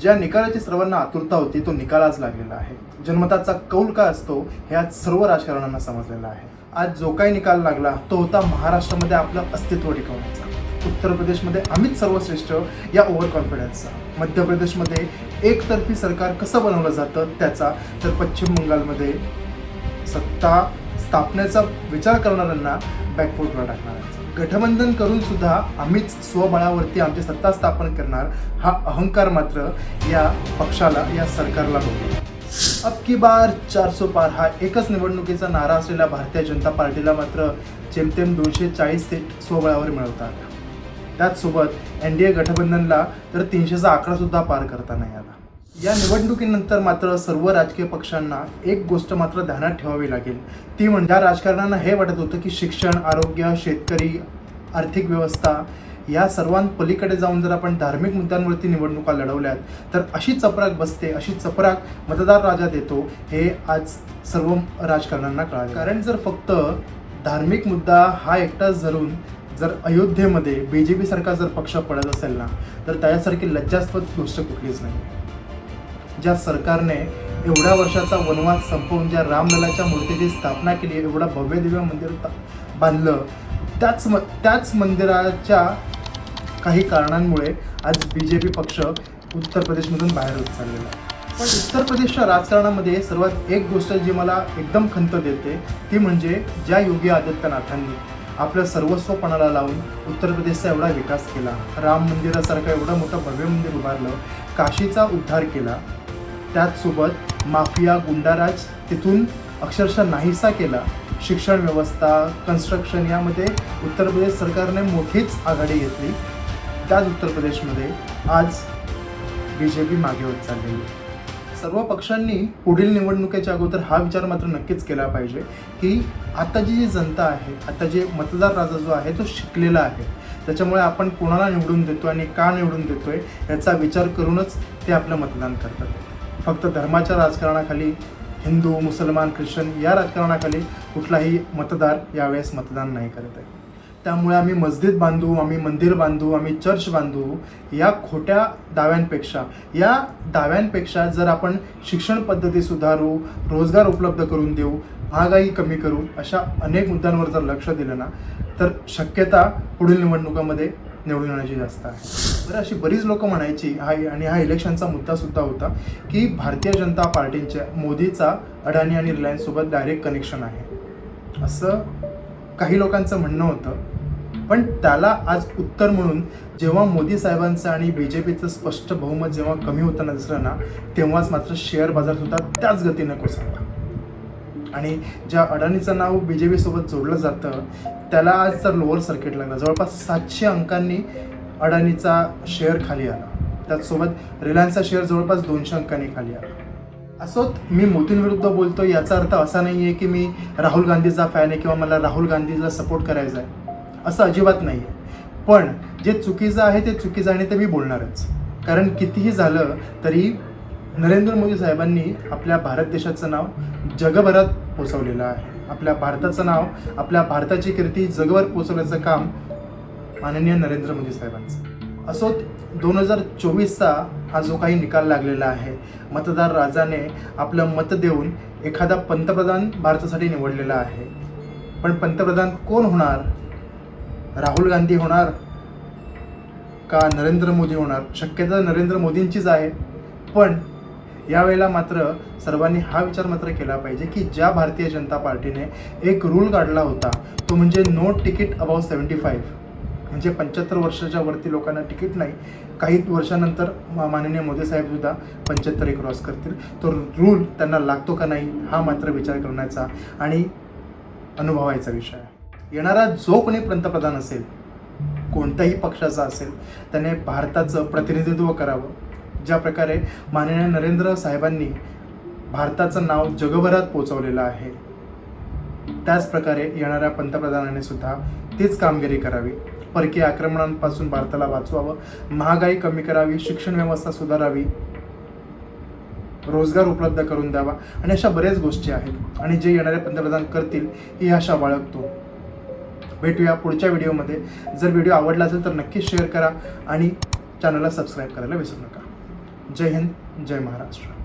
ज्या निकालाची सर्वांना आतुरता होती तो निकालाच लागलेला आहे. जनमताचा कौल काय असतो हे आज सर्व राजकारण्यांना समजलेलं आहे. आज जो काही निकाल लागला तो होता महाराष्ट्रामध्ये आपलं अस्तित्व टिकवण्याचा. उत्तर प्रदेशमध्ये आम्हीच सर्वश्रेष्ठ या ओव्हर कॉन्फिडन्सचा मध्य प्रदेशमध्ये एकतर्फी सरकार कसं बनवलं जातं त्याचा तर पश्चिम बंगालमध्ये सत्ता स्थापनेचा विचार करणाऱ्यांना बॅकफुटवर टाकणार आहे गठबंधन करून सुद्धा आम्हीच स्वबळावरती आमची सत्ता स्थापन करणार हा अहंकार मात्र या पक्षाला या सरकारला होतो अब की बार सो पार हा एकच निवडणुकीचा नारा असलेल्या भारतीय जनता पार्टीला मात्र जेमतेम दोनशे चाळीस सीट स्वबळावर मिळवतात. त्याचसोबत एन डी ए गठबंधनला तर तीनशेचा आकडा सुद्धा पार करता नाही आला. या निवडणुकीनंतर मात्र सर्व राजकीय पक्षांना एक गोष्ट मात्र ध्यानात ठेवावी लागेल. ती म्हणजे या राजकारण्यांना हे वाटत होतं की शिक्षण आरोग्य शेतकरी आर्थिक व्यवस्था या सर्वांपलीकडे जाऊन जर आपण धार्मिक मुद्द्यांवरती निवडणुका लढवल्यात तर अशी चपराक बसते अशी चपराक मतदार राजा देतो हे आज सर्व राजकारण्यांना कळाले. कारण जर फक्त धार्मिक मुद्दा हा एकटाच धरून जर अयोध्येमध्ये बी जे पी सारखा जर पक्ष पडत असेल ना तर त्याच्यासारखी लज्जास्पद गोष्ट कुठलीच नाही. ज्या सरकारने एवढ्या वर्षाचा वनवास संपवून ज्या रामललाच्या मूर्तीची स्थापना केली एवढं भव्य दिव्य मंदिर बांधलं. त्याच म त्याच मंदिराच्या काही कारणांमुळे आज बी जे पी पक्ष उत्तर प्रदेशमधून बाहेर होत चाललेला आहे. पण उत्तर प्रदेशच्या राजकारणामध्ये सर्वात एक गोष्ट जी मला एकदम खंत देते ती म्हणजे ज्या योगी आदित्यनाथांनी आपलं सर्वस्वपणाला लावून उत्तर प्रदेशचा एवढा विकास केला राम मंदिरासारखं एवढं मोठं भव्य मंदिर उभारलं काशीचा उद्धार केला त्याचसोबत माफिया गुंडाराज तिथून अक्षरशः नाहीसा केला. शिक्षण व्यवस्था कन्स्ट्रक्शन यामध्ये उत्तर प्रदेश सरकारने मोठीच आघाडी घेतली. त्याच उत्तर प्रदेशमध्ये आज बी जे पी मागे होत चाललेली सर्व पक्षांनी पुढील निवडणुकीच्या अगोदर हा विचार मात्र नक्कीच केला पाहिजे की आताची जी जनता आहे आता जे मतदार राजा जो आहे तो शिकलेला आहे त्याच्यामुळे आपण कोणाला निवडून देतो आणि का निवडून देतोय याचा विचार करूनच ते आपलं मतदान करतात. फक्त धर्माच्या राजकारणाखाली हिंदू मुसलमान ख्रिश्चन या राजकारणाखाली कुठलाही मतदार यावेळेस मतदान नाही करत आहे. त्यामुळे आम्ही मस्जिद बांधू आम्ही मंदिर बांधू आम्ही चर्च बांधू या खोट्या दाव्यांपेक्षा या दाव्यांपेक्षा जर आपण शिक्षण पद्धती सुधारू रोजगार उपलब्ध करून देऊ महागाई कमी करू अशा अनेक मुद्द्यांवर जर लक्ष दिलं ना तर शक्यता पुढील निवडणुकामध्ये निवडून येण्याची जास्त आहे. बरं अशी बरीच लोक म्हणायची हा आणि हा इलेक्शनचा मुद्दा सुद्धा होता की भारतीय जनता पार्टीच्या मोदीचा अडाणी आणि रिलायन्ससोबत डायरेक्ट कनेक्शन आहे. असं काही लोकांचं म्हणणं होतं. पण त्याला आज उत्तर म्हणून जेव्हा मोदी साहेबांचं आणि बी जे पीचं स्पष्ट बहुमत जेव्हा कमी होताना दिसलं ना तेव्हाच मात्र शेअर बाजार सुद्धा त्याच गतीने कोसळला. आणि ज्या अडाणीचं नाव बी जे पीसोबत जोडलं जातं त्याला आज तर लोअर सर्किट लागला. जवळपास सातशे अंकांनी अडाणीचा शेअर खाली आला. त्याचसोबत रिलायन्सचा शेअर जवळपास दोनशे अंकांनी खाली आला. असोत मी मोदींविरुद्ध बोलतो याचा अर्थ असा नाही आहे की मी राहुल गांधीचा फॅन आहे किंवा मला राहुल गांधीला सपोर्ट करायचा आहे असं अजिबात नाही आहे पण जे चुकीचं आहे ते चुकीचं आहे आणि ते मी बोलणारच. कारण कितीही झालं तरी नरेंद्र मोदी साहेबांनी आपल्या भारत देशाचं नाव जगभरात पोचवलेलं आहे. आपल्या भारताचं नाव आपल्या भारताची कीर्ती जगभर पोचवण्याचं काम माननीय नरेंद्र मोदी साहेबांचं. असोत दोन हजार चोवीसचा हा जो काही निकाल लागलेला आहे मतदार राजाने आपलं मत देऊन एखादा पंतप्रधान भारतासाठी निवडलेला आहे. पण पंतप्रधान कोण होणार? राहुल गांधी होणार का नरेंद्र मोदी होणार? शक्यता नरेंद्र मोदींचीच आहे. पण यावेळेला मात्र सर्वांनी हा विचार मात्र केला पाहिजे की ज्या भारतीय जनता पार्टीने एक रूल काढला होता तो म्हणजे no ticket above seventy five म्हणजे पंच्याहत्तर वर्षाच्या वरती लोकांना तिकीट नाही काही वर्षानंतर माननीय मोदी साहेबसुद्धा पंच्याहत्तर क्रॉस करतील. तर रूल त्यांना लागतो का नाही हा मात्र विचार करण्याचा आणि अनुभवायचा विषय आहे. येणारा जो कोणी पंतप्रधान असेल कोणत्याही पक्षाचा असेल त्याने भारताचं प्रतिनिधित्व करावं. ज्या प्रकारे माननीय नरेंद्र साहेबांनी भारताचं नाव जगभरात पोचवलेलं आहे त्याच प्रकारे येणाऱ्या पंतप्रधानाने सुद्धा तीच कामगिरी करावी. परकीय आक्रमणांपासून भारताला वाचवावं. महागाई कमी करावी शिक्षण व्यवस्था सुधारावी रोजगार उपलब्ध करून द्यावा. आणि अशा बऱ्याच गोष्टी आहेत. आणि जे येणारे पंतप्रधान करतील ही आशा बाळगतो. भेटूया पुढच्या व्हिडिओमध्ये. जर व्हिडिओ आवडला असेल तर नक्कीच शेअर करा आणि चॅनलला सबस्क्राईब करायला विसरू नका. जय हिंद जय महाराष्ट्र.